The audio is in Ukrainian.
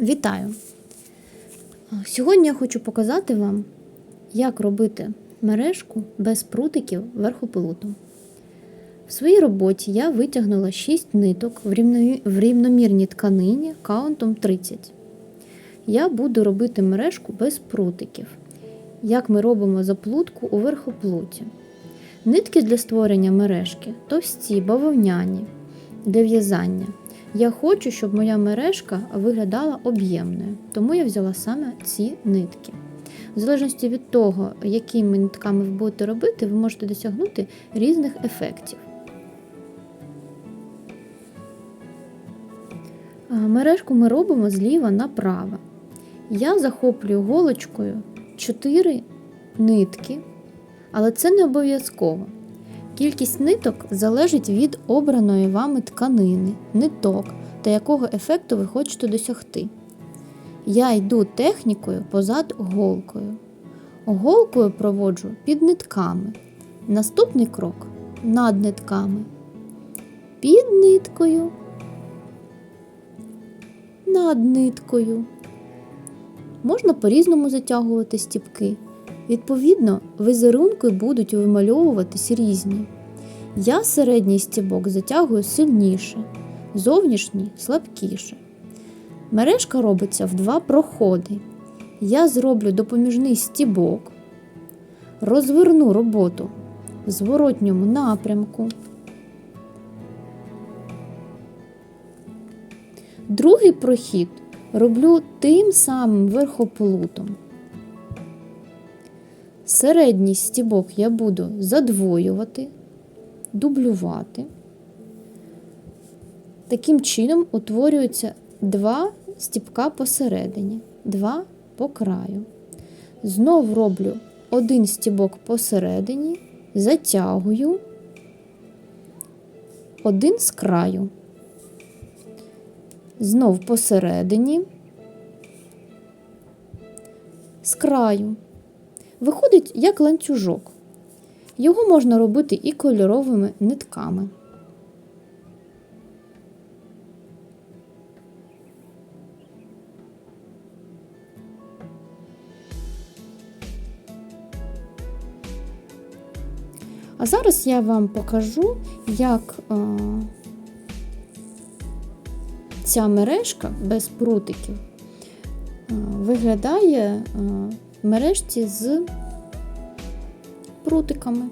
Вітаю! Сьогодні я хочу показати вам, як робити мережку без прутиків верхопилоту. В своїй роботі я витягнула 6 ниток в рівномірній тканині каунтом 30. Я буду робити мережку без прутиків, як ми робимо заплутку у верхоплуті. Нитки для створення мережки товсті, бавовняні для в'язання. Я хочу, щоб моя мережка виглядала об'ємною, тому я взяла саме ці нитки. В залежності від того, якими нитками ви будете робити, ви можете досягнути різних ефектів. Мережку ми робимо зліва направо. Я захоплюю голочкою 4 нитки, але це не обов'язково. Кількість ниток залежить від обраної вами тканини, ниток та якого ефекту ви хочете досягти. Я йду технікою позад голкою. Голкою проводжу під нитками. Наступний крок над нитками. Під ниткою. Над ниткою. Можна по-різному затягувати стіпки. Відповідно, візерунки будуть вимальовуватись різні. Я середній стібок затягую сильніше, зовнішній слабкіше. Мережка робиться в два проходи. Я зроблю допоміжний стібок, розверну роботу в зворотньому напрямку. Другий прохід роблю тим самим верхоплутом. Середній стібок я буду задвоювати, дублювати. Таким чином утворюються два стібка посередині, два по краю. Знов роблю один стібок посередині, затягую, один з краю. Знов посередині, з краю. Виходить як ланцюжок. Його можна робити і кольоровими нитками. А зараз я вам покажу, як е, ця мережка без прутиків е, виглядає е, мережці з прутиками.